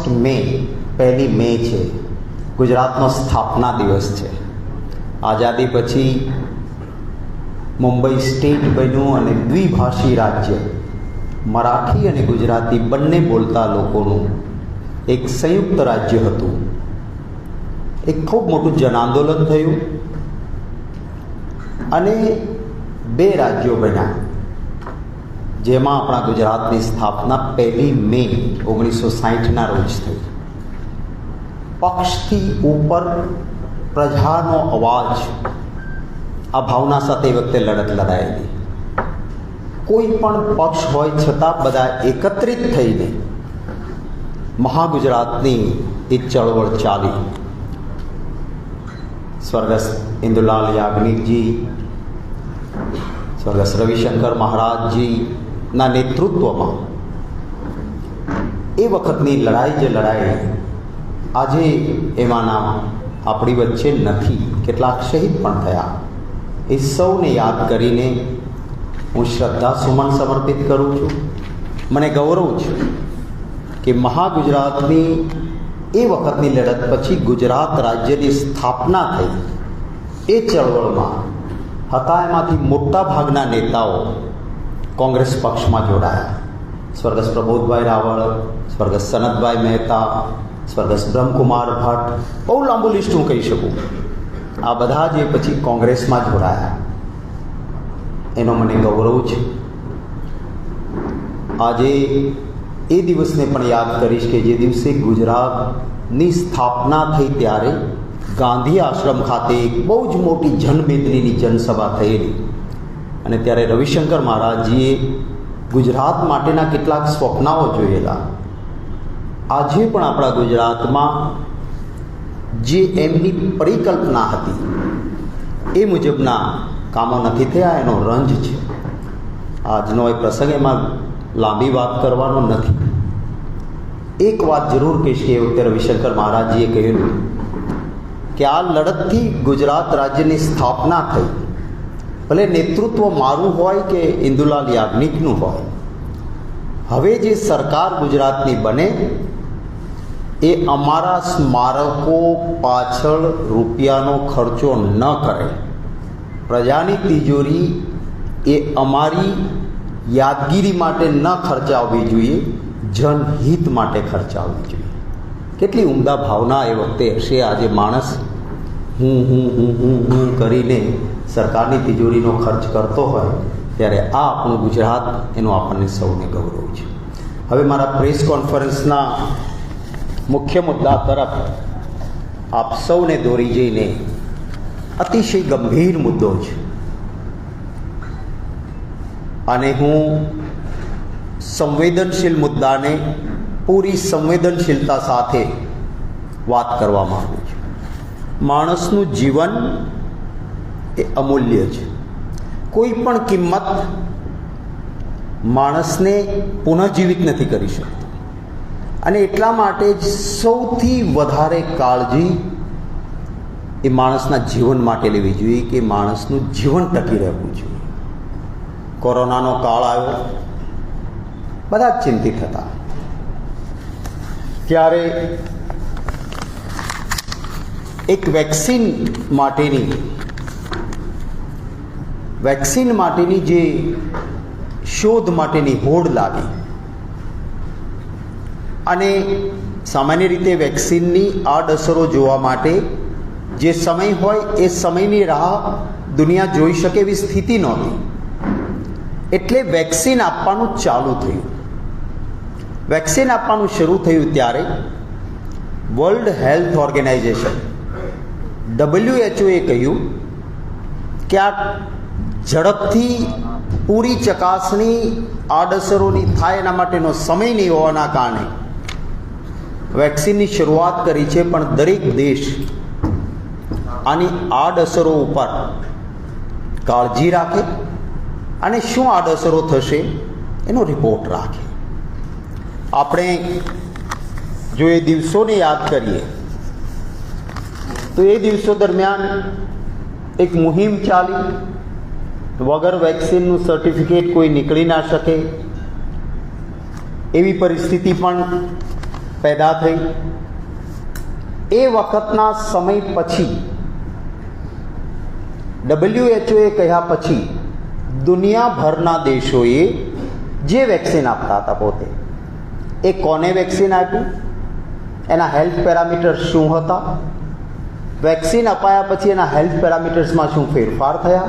First મે, પહેલી મે છે. ગુજરાતનો સ્થાપના દિવસ છે. આઝાદી પછી મુંબઈ સ્ટેટ બન્યું અને દ્વિભાષી રાજ્ય. મરાઠી અને ગુજરાતી બંને બોલતા લોકોનું એક સંયુક્ત રાજ્ય હતું. એક ખૂબ મોટું જન આંદોલન થયું અને બે રાજ્યો બન્યા. જેમાં આપણા ગુજરાતની સ્થાપના પહેલી મે ઓગણીસો સાહીઠના રોજ થઈ. પક્ષથી ઉપર પ્રજાનો અવાજ આ ભાવના સાથે એ વખતે લડત લડાયેલી. કોઈ પણ પક્ષ હોય છતાં બધા એકત્રિત થઈને મહાગુજરાતની એ ચળવળ ચાલી. સ્વર્ગસ્થ ઇન્દુલાલ યાજ્ઞિકજી, સ્વર્ગસ્થ રવિશંકર મહારાજજીના નેતૃત્વમાં. એ વખતની લડાઈ જે લડાઈ, આજે એમાંના આપણી વચ્ચે નથી. કેટલાક શહીદ પણ થયા. એ સૌને યાદ કરીને હું શ્રદ્ધા સુમન સમર્પિત કરું છું. મને ગૌરવ છે કે મહાગુજરાતની એ વખતની લડત પછી ગુજરાત રાજ્યની સ્થાપના થઈ. એ ચળવળમાં હતા એમાંથી મોટા ભાગના નેતાઓ કોંગ્રેસ પક્ષમાં જોડાયા. સ્વર્ગસ્થ પ્રબોધભાઈ રાવળ, સ્વર્ગસ્થ સનતભાઈ મહેતા, સ્વર્ગસ્થ બ્રહ્મકુમાર ભટ્ટ, બહુ લાંબુ લિસ્ટ હું કહી શકું. આ બધા જે પછી કોંગ્રેસમાં જોડાયા. એનો મને ગૌરવ છે. આજે એ દિવસને પણ યાદ કરીશ કે જે દિવસે ગુજરાતની સ્થાપના થઈ ત્યારે ગાંધી આશ્રમ ખાતે એક બહુ જ મોટી જનમેદનીની જનસભા થયેલી. અને ત્યારે રવિશંકર મહારાજજીએ ગુજરાત માટેના કેટલાક સ્વપ્નાઓ જોયેલા. આજે પણ આપણા ગુજરાતમાં જે એમની પરિકલ્પના હતી, એ મુજબના કામો નથી થયા, એનો રંજ છે. આજનો એ પ્રસંગ એમાં લાંબી વાત કરવાનો નથી. એક વાત જરૂર કહીશ કે વખતે રવિશંકર મહારાજજીએ કહેલું કે આ લડતથી ગુજરાત રાજ્યની સ્થાપના થઈ. ભલે નેતૃત્વ મારું હોય કે ઇન્દુલાલ યાજ્ઞિકનું હોય. હવે જે સરકાર ગુજરાતની બને, એ અમારા સ્મારકો પાછળ રૂપિયાનો ખર્ચો ન કરે. પ્રજાની તિજોરી એ અમારી યાદગીરી માટે ન ખર્ચાવવી જોઈએ, જનહિત માટે ખર્ચાવવી જોઈએ. કેટલી ઉમદા ભાવના એ વખતે હશે આજે માણસ હું હું હું હું હું કરીને સરકારની તિજોરીનો ખર્ચ કરતો હોય ત્યારે આ આપણું ગુજરાત એનો આપણને સૌને ગૌરવ છે. હવે મારા પ્રેસ કોન્ફરન્સના મુખ્ય મુદ્દા તરફ આપ સૌને દોરી જઈને અતિશય ગંભીર મુદ્દો છે. અને હું સંવેદનશીલ મુદ્દાને પૂરી સંવેદનશીલતા સાથે વાત કરવા માગું માણસનું જીવન એ અમૂલ્ય છે. કોઈ પણ કિંમત માણસને પુનઃજીવિત નથી કરી શકતી. અને એટલા માટે જ સૌથી વધારે કાળજી એ માણસના જીવન માટે લેવી જોઈએ કે માણસનું જીવન ટકી રહેવું જોઈએ. કોરોનાનો કાળ આવ્યો. બધા જ ચિંતિત હતા. ત્યારે એક વેક્સિન માટેની વેક્સિન માટેની જે શોધ માટેની હોડ લાગી. અને સામાન્ય રીતે વેક્સિનની આડઅસરો જોવા માટે જે સમય હોય એ સમયની રાહ દુનિયા જોઈ શકે એવી સ્થિતિ નહોતી. એટલે વેક્સિન આપવાનું ચાલુ થયું. વેક્સિન આપવાનું શરૂ થયું ત્યારે વર્લ્ડ હેલ્થ ઓર્ગેનાઇઝેશન ડબલ્યુએચઓએ કહ્યું કે આ ઝડપથી પૂરી ચકાસણી આડઅસરોની થાય એના માટેનો સમય નહીં હોવાના કારણે. વેક્સિનની શરૂઆત કરી છે પણ દરેક દેશ આની આડઅસરો ઉપર કાળજી રાખે અને શું આડઅસરો થશે એનો રિપોર્ટ રાખે. આપણે જો એ દિવસોને યાદ કરીએ તો એ દિવસો દરમિયાન એક મુહિમ ચાલી. વગર વેક્સિનનું સર્ટિફિકેટ કોઈ નીકળી ના શકે. એવી પરિસ્થિતિ પણ પેદા થઈ. એ વખતના સમય પછી ડબલ્યુએચઓએ કહ્યા પછી દુનિયાભરના દેશોએ જે વેક્સિન આપતા હતા પોતે, એ કોને વેક્સિન આપ્યું? એના હેલ્થ પેરામીટર શું હતા? વેક્સિન અપાયા પછી એના હેલ્થ પેરામીટર્સમાં શું ફેરફાર થયા?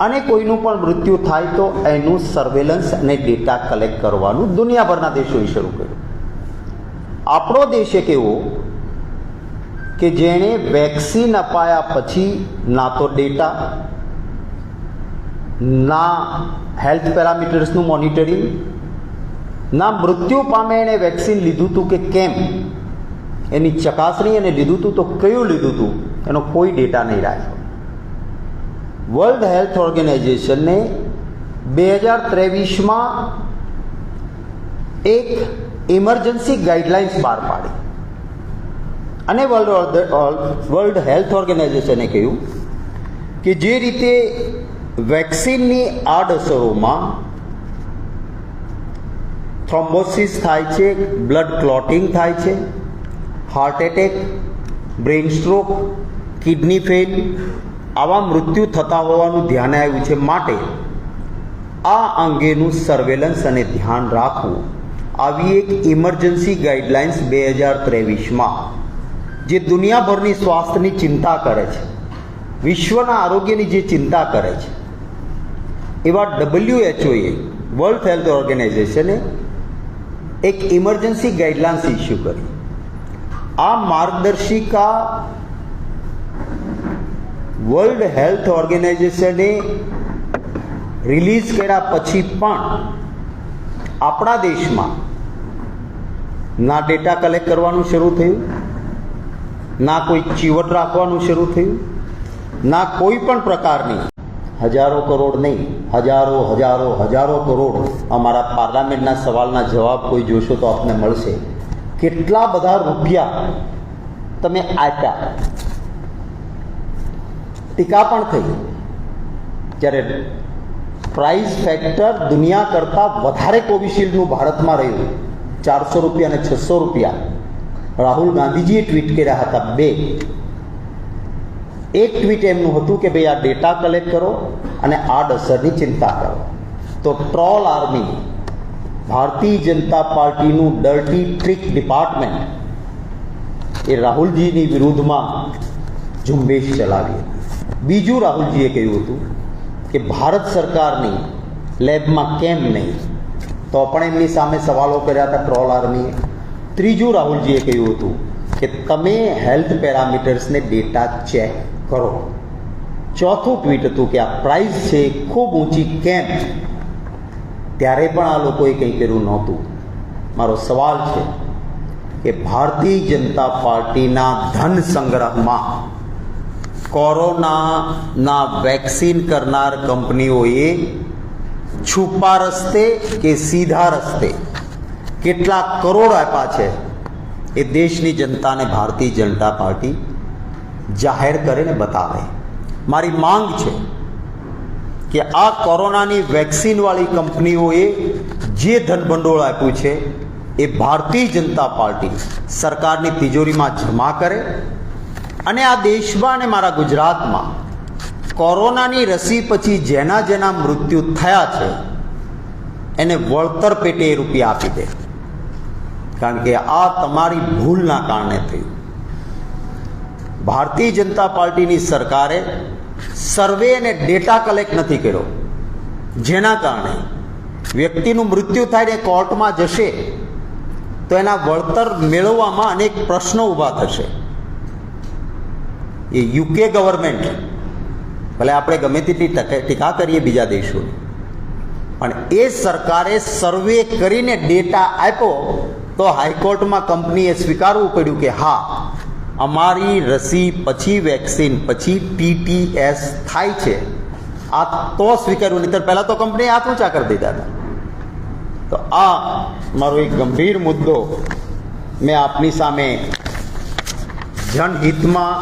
અને કોઈનું પણ મૃત્યુ થાય તો એનું સર્વેલન્સ અને ડેટા કલેક્ટ કરવાનું દુનિયાભરના દેશોએ શરૂ કર્યું. આપણો દેશ એક એવો કે જેણે વેક્સિન અપાયા પછી ના તો ડેટા ના હેલ્થ પેરામીટર્સનું મોનિટરિંગ ના મૃત્યુ પામે એણે વેક્સિન લીધું હતું કે કેમ? એની ચકાસણી એને લીધું હતું તો કયું લીધું હતું એનો કોઈ ડેટા નહીં રાખ્યો. વર્લ્ડ હેલ્થ ઓર્ગેનાઇઝેશનને બે હજાર ત્રેવીસમાં એક ઇમરજન્સી ગાઈડલાઇન્સ બહાર પાડી. અને વર્લ્ડ વર્લ્ડ હેલ્થ ઓર્ગેનાઇઝેશને કહ્યું કે જે રીતે વેક્સિનની આડઅસરોમાં થ્રોમ્બોસિસ થાય છે, બ્લડ ક્લોટિંગ થાય છે heart attack brain stroke kidney fail આવા મૃત્યુ થતા હોવાનું ધ્યાને આવ્યું છે માટે આ અંગેનું સર્વેલન્સ અને ધ્યાન રાખવું આવી એક ઇમરજન્સી ગાઈડલાઇન્સ બે હજાર ત્રેવીસમાં જે દુનિયાભરની સ્વાસ્થ્યની ચિંતા કરે છે, વિશ્વના આરોગ્યની જે ચિંતા કરે છે. એવા ડબલ્યુએચઓએ વર્લ્ડ હેલ્થ ઓર્ગેનાઇઝેશને એક ઇમરજન્સી ગાઈડલાઇન્સ ઇસ્યુ કરી. આ માર્ગદર્શિકા વર્લ્ડ હેલ્થ ઓર્ગેનાઇઝેશને રિલીઝ કર્યા પછી પણ આપણા દેશમાં ના ડેટા કલેક્ટ કરવાનું શરૂ થયું, ના કોઈ ચીવટ રાખવાનું શરૂ થયું, ના કોઈ પણ પ્રકારની હજારો કરોડ નહીં, હજારો હજારો હજારો કરોડ અમારા પાર્લામેન્ટના સવાલના જવાબ કોઈ જોશો તો આપને મળશે. કેટલા બધા રૂપિયા તમે આપ્યા? ટીકા પણ થઈ જ્યારે પ્રાઇસ ફેક્ટર દુનિયા કરતાં વધારે કોવિશિલ્ડનું ભારતમાં રહ્યું. ચારસો રૂપિયા અને છસો રૂપિયા. રાહુલ ગાંધીજીએ ટ્વીટ કર્યા હતા બે. એક ટ્વીટ એમનું હતું કે ભાઈ આ ડેટા કલેક્ટ કરો અને આડઅસરની ચિંતા કરો. તો ટ્રોલ આર્મી ભારતીય જનતા પાર્ટીનું ડર્ટી ટ્રીક ડિપાર્ટમેન્ટ એ રાહુલજીની વિરુદ્ધમાં ઝુંબેશ ચલાવી. બીજું રાહુલજીએ કહ્યું હતું કે ભારત સરકારની લેબમાં કેમ નહીં? તો પણ એમની સામે સવાલો કર્યા હતા ટ્રોલ આર્મીએ ત્રીજું રાહુલજીએ કહ્યું હતું કે તમે હેલ્થ પેરામીટર્સને ડેટા ચેક કરો. ચોથું ટ્વીટ હતું કે આ પ્રાઇસ છે ખૂબ ઊંચી કેમ? ત્યારે પણ આ લોકોએ કંઈ કર્યું નહોતું. મારો સવાલ છે કે ભારતીય જનતા પાર્ટીના ધન સંગ્રહમાં કોરોનાના વેક્સિન કરનાર કંપનીઓએ છુપા રસ્તે કે સીધા રસ્તે કેટલા કરોડ આપ્યા છે એ દેશની જનતાને ભારતીય જનતા પાર્ટી જાહેર કરીને બતાવે. મારી માંગ છે કે આ કોરોનાની વેક્સિનવાળી કંપનીઓએ જે ધનભંડોળ આપ્યું છે, એ ભારતીય જનતા પાર્ટી સરકારની તિજોરીમાં જમા કરે અને આ દેશમાં અને મારા ગુજરાતમાં કોરોનાની રસી પછી જેના જેના મૃત્યુ થયા છે, એને વળતર પેટે એ રૂપિયા આપી દે. કારણ કે આ તમારી ભૂલના કારણે થયું. ભારતીય જનતા પાર્ટીની સરકારે સર્વે અને ડેટા કલેક્ટ નથી કર્યો. જેના કારણે વ્યક્તિનું મૃત્યુ થાય ને કોર્ટમાં જશે, તો એના વળતર મેળવવામાં અનેક પ્રશ્નો ઊભા થશે. એ યુકે ગવર્મેન્ટ, ભલે આપણે ગમે તેટલી ટીકા કરીએ બીજા દેશોની પણ એ સરકારે સર્વે કરીને ડેટા આપ્યો, તો હાઈકોર્ટમાં કંપનીએ સ્વીકારવું પડ્યું કે હા અમારી રસી પછી વેક્સિન, પછી ટીટીએસ થાય છે. આ તો સ્વીકાર્યું નહીં પહેલાં તો કંપનીએ હાથ ઊંચા કરી દીધા હતા. તો આ મારો એક ગંભીર મુદ્દો મેં આપની સામે જનહિતમાં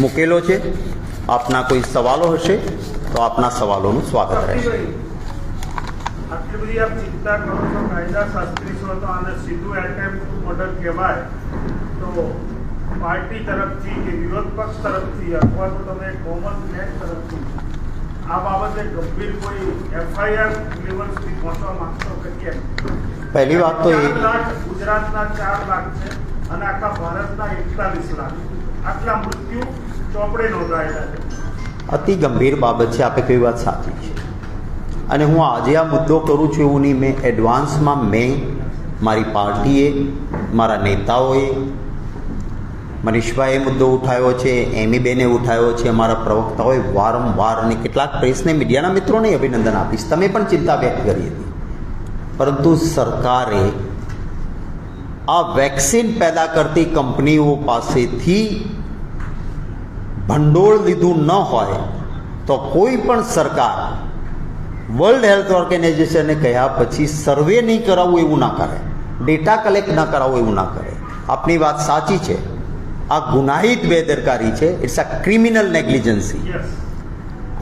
મૂકેલો છે. આપના કોઈ સવાલો હશે તો આપના સવાલોનું સ્વાગત રહેશે. આટલી બધી આપ ચિંતા કરો છો કાયદા શાસ્ત્રી છો તો આને સીધું એટેમ્પ ટુ મર્ડર કહેવાય તો પાર્ટી તરફથી કે વિરોધ પક્ષ તરફથી અથવા તો તમે કોમન મેન તરફથી આ બાબતે ગંભીર કોઈ એફઆઈઆર લેવલ સુધી પહોંચવા માંગશો કે કેમ પહેલી વાત તો ચાર એ લાખ ગુજરાતના ચાર લાખ છે અને આખા ભારતના એકતાલીસ લાખ આટલા મૃત્યુ ચોપડે નોંધાયેલા છે અતિ ગંભીર બાબત છે આપે કઈ વાત સાચી છે અને હું આજે આ મુદ્દો કરું છું એવું નહીં, મેં એડવાન્સમાં મેં મારી પાર્ટીએ, મારા નેતાઓએ, મનીષભાઈએ મુદ્દો ઉઠાવ્યો છે, એમીબેને ઉઠાવ્યો છે, અમારા પ્રવક્તાઓએ વારંવાર અને કેટલાક પ્રેસને મીડિયાના મિત્રોને અભિનંદન આપીશ. તમે પણ ચિંતા વ્યક્ત કરી હતી. પરંતુ સરકારે આ વેક્સિન પેદા કરતી કંપનીઓ પાસેથી ભંડોળ લીધું ન હોય તો કોઈ પણ સરકાર વર્લ્ડ હેલ્થ ઓર્ગેનાઇઝેશને કહ્યા પછી સર્વે નહીં કરાવવું એવું ના કરે. ડેટા કલેક્ટ ન કરાવવું એવું ના કરે. આપની વાત સાચી છે. આ ગુનાહિત બેદરકારી છે. It's a criminal negligence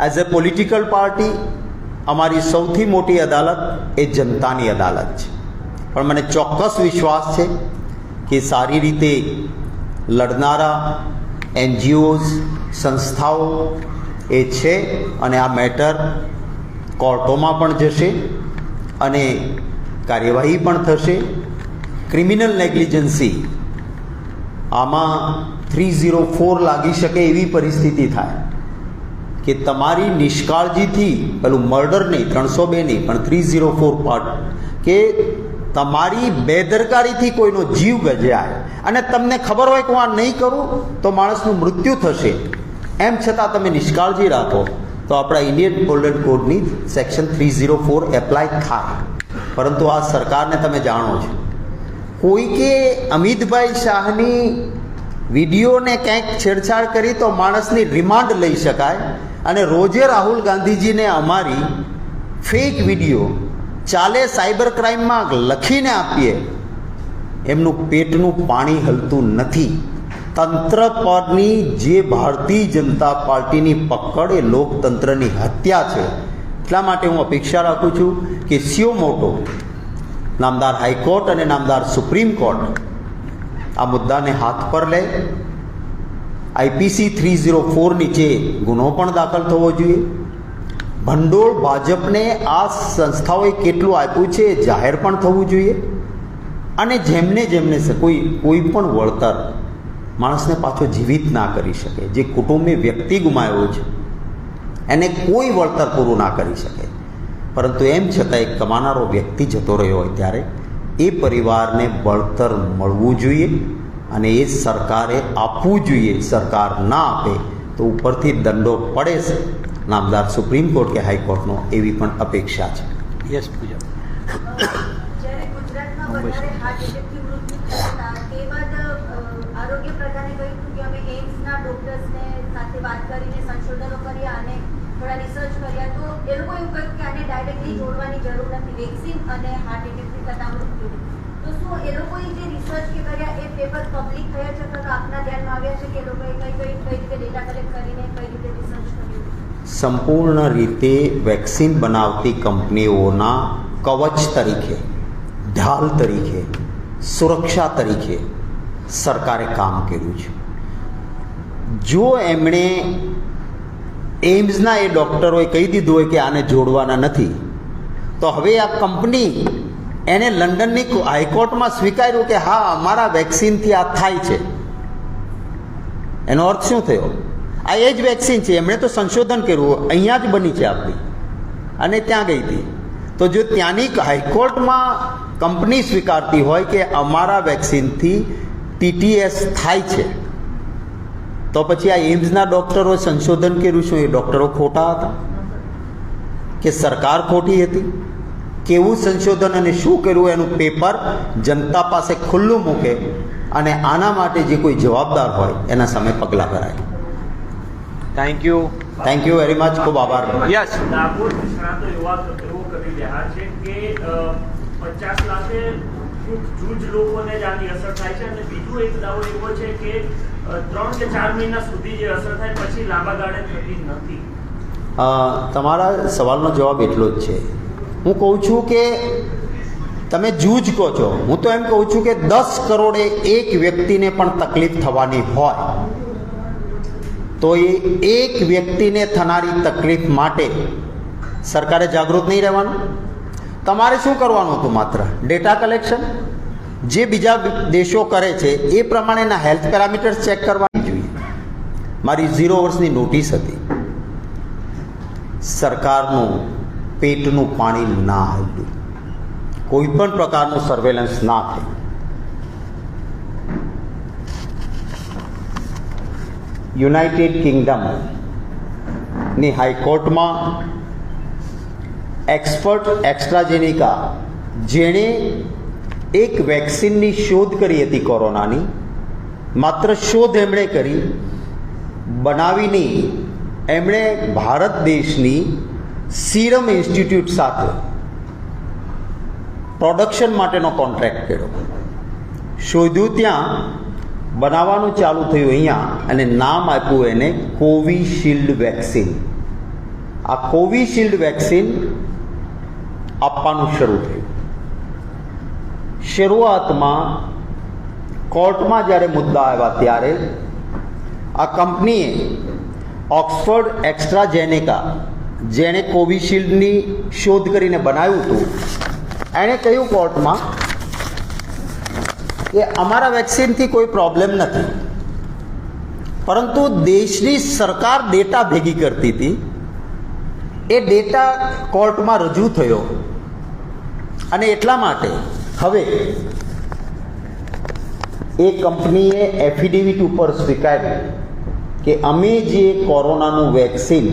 as a political party અમારી સૌથી મોટી અદાલત એ જનતાની અદાલત છે. પણ મને ચોક્કસ વિશ્વાસ છે કે સારી રીતે લડનારા એનજીઓઝ સંસ્થાઓ એ છે અને આ મેટર કોર્ટોમાં પણ જશે અને કાર્યવાહી પણ થશે. ક્રિમિનલ નેગ્લિજન્સી આમાં થ્રી ઝીરો ફોર લાગી શકે એવી પરિસ્થિતિ થાય કે તમારી નિષ્કાળજીથી, પેલું મર્ડર નહીં, ત્રણસો બે નહીં, પણ થ્રી ઝીરો ફોર પાર્ટ કે તમારી બેદરકારીથી કોઈનો જીવ ગજાય. અને તમને ખબર હોય કે હું આ નહીં કરું, તો માણસનું મૃત્યુ થશે. એમ છતાં તમે નિષ્કાળજી રાખો. તો આપણા ઇન્ડિયન ગોલ્ડન કોડની section three zero four apply થાય. પરંતુ આ સરકારને તમે જાણો છો. કોઈકે અમિતભાઈ શાહની વિડીયોને ક્યાંક છેડછાડ કરી તો માણસની રિમાન્ડ લઈ શકાય અને રોજે રાહુલ ગાંધીજીને અમારી ફેક વીડિયો ચાલે સાયબર ક્રાઇમમાં લખીને આપીએ, એમનું પેટનું પાણી હલતું નથી. તંત્ર પરની જે ભારતીય જનતા પાર્ટીની પકડ એ લોકતંત્રની હત્યા છે. એટલા માટે હું અપેક્ષા રાખું છું કે સિયો મોટો નામદાર હાઈકોર્ટ અને નામદાર સુપ્રીમ કોર્ટ આ મુદ્દાને હાથ પર લે. આઈપીસી થ્રી ઝીરો ફોર નીચે ગુનો પણ દાખલ થવો જોઈએ. ભંડોળ ભાજપને આ સંસ્થાઓએ કેટલું આપ્યું છે જાહેર પણ થવું જોઈએ. અને જેમને જેમને કોઈ કોઈ પણ વળતર માણસને પાછો જીવિત ના કરી શકે જે કુટુંબે વ્યક્તિ ગુમાવ્યો છે એને કોઈ વળતર પૂરું ના કરી શકે. પરંતુ એમ છતાં એક કમાનારો વ્યક્તિ જતો રહ્યો હોય ત્યારે એ પરિવારને વળતર મળવું જોઈએ અને એ સરકારે આપવું જોઈએ સરકાર ના આપે તો ઉપરથી દંડો પડે છે. નામદાર સુપ્રીમ કોર્ટ કે હાઈકોર્ટનો એવી પણ અપેક્ષા છે. યસ પૂજા. આરોગ્ય પ્રધાને કહ્યું કે અમે એમ્સના ડોક્ટર્સને સાથે વાત કરીને સંશોધનો કર્યા અને થોડા રિસર્ચ કર્યા, તો એ લોકો એવું કહ્યું કે આને ડાયરેક્ટલી જોડવાની જરૂર નથી. વેક્સિન અને હાર્ટ એટેકથી થતા મૃત્યુ તો શું એ લોકોએ જે રિસર્ચ કે કર્યા એ પેપર પબ્લિક થયા છે? તો આપના ધ્યાનમાં આવ્યા છે કે એ લોકોએ કઈ કઈ કઈ રીતે ડેટા કલેક્ટ કરીને કઈ રીતે રિસર્ચ કર્યું સંપૂર્ણ રીતે વેક્સિન બનાવતી કંપનીઓના કવચ તરીકે, ઢાલ તરીકે, સુરક્ષા તરીકે સરકારે કામ કર્યું છે. જો એમણે એમ્સના એ ડૉક્ટરોએ કહી દીધું હોય કે આને જોડવાના નથી, તો હવે આ કંપની એને લંડનની હાઈકોર્ટમાં સ્વીકાર્યું કે હા, અમારા વેક્સિનથી આ થાય છે. એનો અર્થ શું થયો? આ એ જ વેક્સિન છે. એમણે તો સંશોધન કર્યું. અહીંયા જ બની છે આપણી. અને ત્યાં ગઈ હતી. તો જો ત્યાંની હાઈકોર્ટમાં કંપની સ્વીકારતી હોય કે અમારા વેક્સિનથી ટીટીએસ થાય છે. તો પછી આ એમ્સના ડૉક્ટરોએ સંશોધન કર્યું શું એ ડૉક્ટરો ખોટા હતા? કે સરકાર ખોટી હતી? કેવું સંશોધન અને શું કર્યું એનું પેપર જનતા પાસે ખુલ્લું મૂકે અને આના માટે જે કોઈ જવાબદાર હોય એના સામે પગલાં ભરાય. Thank you thank you very much ખૂબ આભાર. યસ નાગપુર નિષ્ણાતો એવા એવો કરી રહ્યા છે કે પચાસ લાખે જૂજ લોકોને જ આની અસર થાય છે અને બીજું એક દાવો એવો છે કે ત્રણ કે ચાર મહિના સુધી જે અસર થાય પછી લાંબા ગાળે થતી નથી. તમારા સવાલનો જવાબ એટલો જ છે. હું કહું છું કે તમે જૂજ કહો છો. હું તો એમ કહું છું કે દસ કરોડે એક વ્યક્તિને પણ તકલીફ થવાની હોય, તો એ એક વ્યક્તિને થનારી તકલીફ માટે સરકારે જાગૃત નહીં રહેવાનું? તમારે શું કરવાનું હતું માત્ર? ડેટા કલેક્શન જે બીજા દેશો કરે છે, એ પ્રમાણેના હેલ્થ પેરામીટર્સ ચેક કરવાની જોઈએ. મારી ઝીરો વર્ષની નોટિસ હતી. સરકારનું પેટનું પાણી ના હલ્યું કોઈ પણ પ્રકારનું સર્વેલન્સ ના થયું. યુનાઇટેડ કિંગડમની હાઈકોર્ટમાં એક્સપર્ટ એક્સ્ટ્રાજેનિકા જેણે એક વેક્સિનની શોધ કરી હતી કોરોનાની. માત્ર શોધ એમણે કરી, બનાવીને એમણે ભારત દેશની સીરમ ઇન્સ્ટિટ્યૂટ સાથે પ્રોડક્શન માટેનો કોન્ટ્રાક્ટ કર્યો. શોધ્યું ત્યાં, બનાવવાનું ચાલુ થયું અહીંયા, અને નામ આપ્યું એને કોવિશિલ્ડ વેક્સિન. આ કોવિશિલ્ડ વેક્સિન આપવાનું શરૂ થયું. શરૂઆતમાં કોર્ટમાં જ્યારે મુદ્દા આવ્યા ત્યારે આ કંપનીએ ઓક્સફર્ડ એક્સ્ટ્રાજેનેકા જેણે કોવિશિલ્ડની શોધ કરીને બનાવ્યું હતું, એણે કહ્યું કોર્ટમાં કે અમારા વેક્સિનથી કોઈ પ્રોબ્લેમ નથી. પરંતુ દેશની સરકાર ડેટા ભેગી કરતી હતી એ ડેટા કોર્ટમાં રજૂ થયો. અને એટલા માટે હવે એ કંપનીએ એફિડેવિટ ઉપર સ્વીકાર્યું કે અમે જે કોરોનાનું વેક્સિન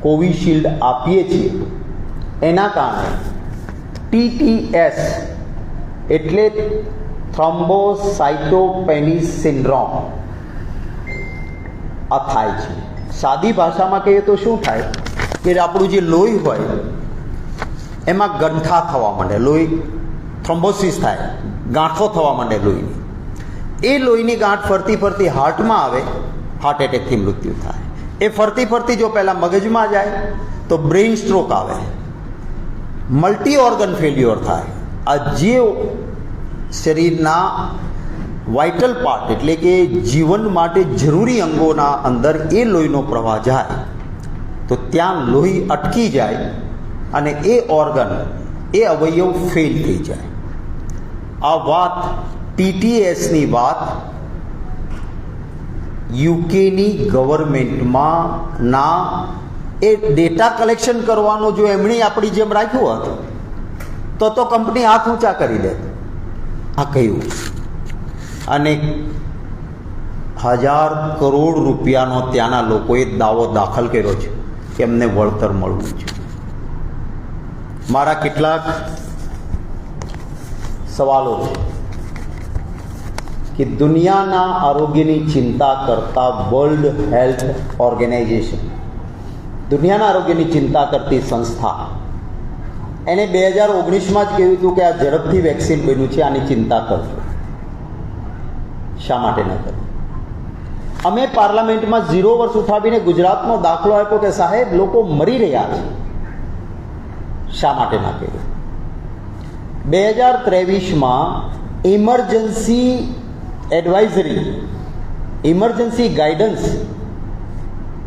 કોવિશિલ્ડ આપીએ છીએ, એના કારણે ટીટીએસ એટલે થ્રોમ્બોસાઇટોપેનિસ સિન્ડ્રોમ આ થાય છે. સાદી ભાષામાં કહીએ તો શું થાય? કે આપણું જે લોહી હોય, એમાં ગંઠા થવા માંડે, લોહી થ્રોમ્બોસિસ થાય, ગાંઠો થવા માંડે લોહીની. એ લોહીની ગાંઠ ફરતી ફરતી હાર્ટમાં આવે હાર્ટ એટેકથી મૃત્યુ થાય. એ ફરતી ફરતી જો પહેલાં મગજમાં જાય, તો બ્રેઇન સ્ટ્રોક આવે. મલ્ટી ઓર્ગન ફેલ્યુઅર થાય. આ જે શરીરના વાઇટલ પાર્ટ એટલે કે જીવન માટે જરૂરી અંગોના અંદર એ લોહીનો પ્રવાહ જાય. તો ત્યાં લોહી અટકી જાય અને એ ઓર્ગન એ અવયવ ફેલ થઈ જાય. આ વાત પીટીએસની વાત યુકેની ગવર્મેન્ટમાં ના એ ડેટા કલેક્શન કરવાનું જો એમણે આપણી જેમ રાખ્યું હતું, તો તો કંપની હાથ ઊંચા કરી દે. આ કહ્યું અને હજાર કરોડ રૂપિયાનો ત્યાંના લોકોએ દાવો દાખલ કર્યો છે. એમને વળતર મળવું છે મારા કેટલાક સવાલો છે કે દુનિયાના આરોગ્યની ચિંતા કરતા વર્લ્ડ હેલ્થ ઓર્ગેનાઇઝેશન દુનિયાના આરોગ્યની ચિંતા કરતી સંસ્થા, એને બે હજાર ઓગણીસમાં જ કહ્યું હતું કે આ ઝડપથી વેક્સિન બન્યું છે, આની ચિંતા કરજો. શા માટે ન કરી અમે પાર્લામેન્ટમાં ઝીરો વર્ષ ઉઠાવીને ગુજરાતનો દાખલો આપ્યો કે સાહેબ, લોકો મરી રહ્યા છે. શા માટે ના કર્યું બે હજાર ત્રેવીસમાં ઇમરજન્સી એડવાઇઝરી ઇમરજન્સી ગાઈડન્સ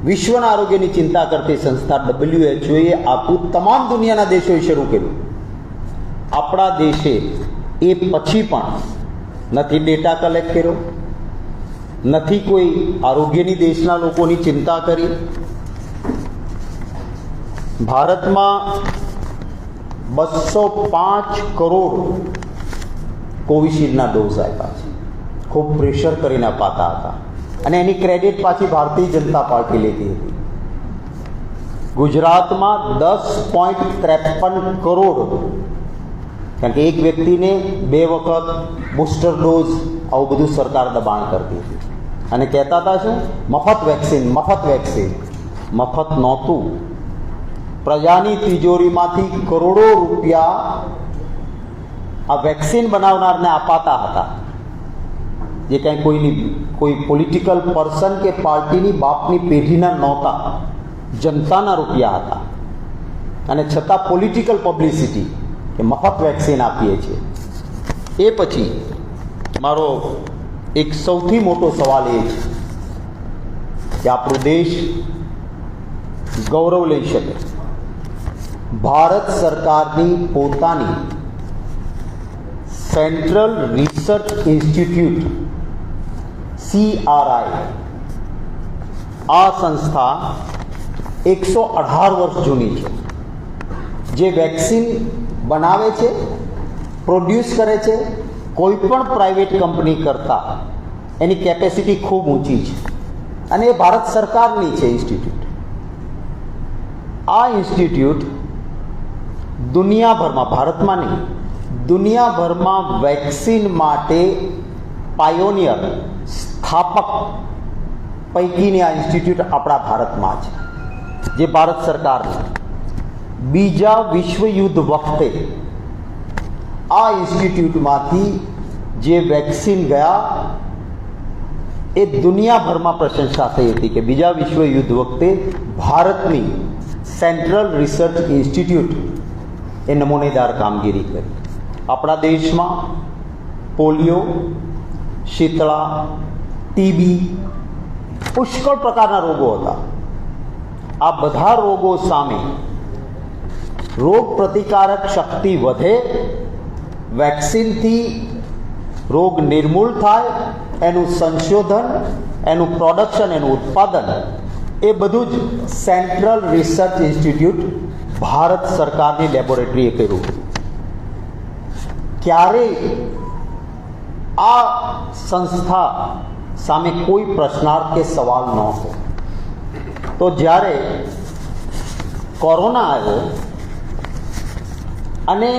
વિશ્વના આરોગ્યની ચિંતા કરતી સંસ્થા ડબલ્યુએચઓએ આપવું તમામ દુનિયાના દેશોએ શરૂ કર્યું. આપણા દેશે એ પછી પણ નથી ડેટા કલેક્ટ કર્યો. નથી કોઈ આરોગ્યની દેશના લોકોની ચિંતા કરી. ભારતમાં બસો પાંચ કરોડ કોવિશિલ્ડના ડોઝ આપ્યા છે. ખૂબ પ્રેશર કરીને અપાતા હતા. અને એની ક્રેડિટ પાછી ભારતીય જનતા પાર્ટી લેતી હતી. ગુજરાતમાં દસ પોઈન્ટ ત્રેપન કરોડ, કારણ કે એક વ્યક્તિને બે વખત બુસ્ટર ડોઝ આવું બધું સરકાર દબાણ કરતી હતી. અને કહેતા હતા શું? મફત વેક્સિન મફત વેક્સિન મફત નહોતું. પ્રજાની તિજોરીમાંથી કરોડો રૂપિયા આ વેક્સિન બનાવનારને અપાતા હતા. જે કાંઈ કોઈની, કોઈ પોલિટિકલ પર્સન કે પાર્ટીની બાપની પેઢીના નહોતા. જનતાના રૂપિયા હતા. અને છતાં પોલિટિકલ પબ્લિસિટી કે મફત વેક્સિન આપીએ છીએ. એ પછી મારો એક સૌથી મોટો સવાલ એ છે કે આપણો દેશ ગૌરવ લઈ શકે ભારત સરકારની પોતાની સેન્ટ્રલ રિસર્ચ ઇન્સ્ટિટ્યૂટ સીઆરઆઈ આ સંસ્થા એકસો અઢાર વર્ષ જૂની છે જે વેક્સિન બનાવે છે પ્રોડ્યુસ કરે છે કોઈ પણ પ્રાઇવેટ કંપની કરતાં એની કેપેસિટી ખૂબ ઊંચી છે. અને એ ભારત સરકારની છે ઇન્સ્ટિટ્યૂટ આ ઇન્સ્ટિટ્યૂટ દુનિયાભરમાં, ભારતમાં નહીં, દુનિયાભરમાં વેક્સિન માટે પાયોનિયર સ્થાપક પૈકીની આ ઇન્સ્ટિટ્યૂટ આપણા ભારતમાં છે. જે ભારત સરકારની. બીજા વિશ્વયુદ્ધ વખતે આ ઇન્સ્ટિટ્યૂટમાંથી જે વેક્સિન ગયા એ દુનિયાભરમાં પ્રશંસા થઈ હતી કે બીજા વિશ્વયુદ્ધ વખતે ભારતની સેન્ટ્રલ રિસર્ચ ઇન્સ્ટિટ્યૂટ એ નમૂનેદાર કામગીરી કરી આપણા દેશમાં પોલિયો શીતળા ટીબી પુષ્કળ પ્રકારના રોગો હતા આ બધા રોગો સામે રોગ પ્રતિકારક શક્તિ વધે વેક્સિનથી રોગ નિર્મૂળ થાય, એનું સંશોધન, એનું પ્રોડક્શન એનું ઉત્પાદન, એ બધું જ સેન્ટ્રલ રિસર્ચ ઇન્સ્ટિટ્યૂટ ભારત સરકારની લેબોરેટરીએ કર્યું. ક્યારે આ સંસ્થા સામે કોઈ પ્રશ્નાર્થ કે સવાલ નહોતો તો જ્યારે કોરોના આવ્યો અને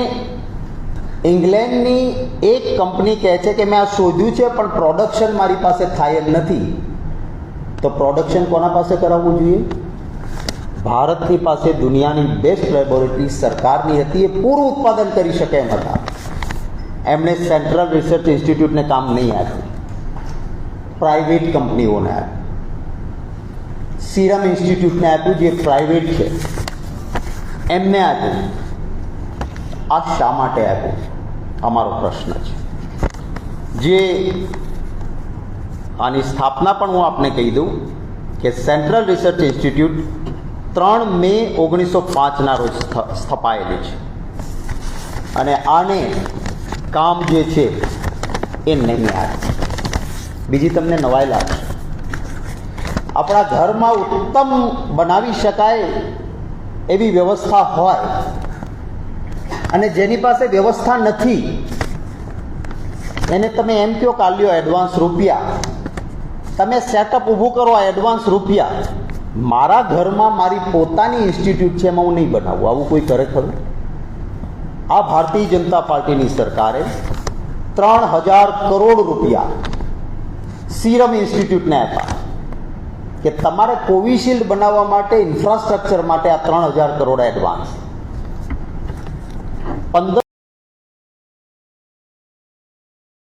ઇંગ્લેન્ડની એક કંપની કહે છે કે મેં આ શોધ્યું છે, પણ પ્રોડક્શન મારી પાસે થાય જ નથી. તો પ્રોડક્શન કોના પાસે કરાવવું જોઈએ? ભારતની પાસે દુનિયાની બેસ્ટ લેબોરેટરી સરકારની હતી, એ પૂરું ઉત્પાદન કરી શકે એમ હતા. એમણે સેન્ટ્રલ રિસર્ચ ઇન્સ્ટિટ્યૂટને કામ નહીં આપ્યું. પ્રાઇવેટ કંપનીઓને આપ્યું. સિરમ ઇન્સ્ટિટ્યૂટને આપ્યું, જે પ્રાઇવેટ છે. એમને આપ્યું. આ શા માટે આપ્યું? અમારો પ્રશ્ન છે. જે આની સ્થાપના પણ હું આપને કહી દઉં કે સેન્ટ્રલ રિસર્ચ ઇન્સ્ટિટ્યૂટ ત્રણ મે ઓગણીસો પાંચના રોજ સ્થપાયેલી છે. અને આને કામ જે છે એ નહીં આવે. બીજી તમને નવાઈ લાગશે. આપણા ઘરમાં ઉત્તમ બનાવી શકાય એવી વ્યવસ્થા હોય અને જેની પાસે વ્યવસ્થા નથી, એને તમે એમ કયો કાલ્યો એડવાન્સ રૂપિયા. તમે સેટઅપ ઊભું કરો આ એડવાન્સ રૂપિયા. મારા ઘરમાં મારી પોતાની ઇન્સ્ટિટ્યૂટ છે એમાં હું નહીં બનાવું. આવું કોઈ કરે ખરું? આ ભારતીય જનતા પાર્ટીની સરકારે ત્રણ હજાર કરોડ રૂપિયા સિરમ ઇન્સ્ટિટ્યૂટને આપ્યા. કે તમારે કોવિશિલ્ડ બનાવવા માટે ઇન્ફ્રાસ્ટ્રક્ચર માટે આ ત્રણ હજાર કરોડ એડવાન્સ पंधरा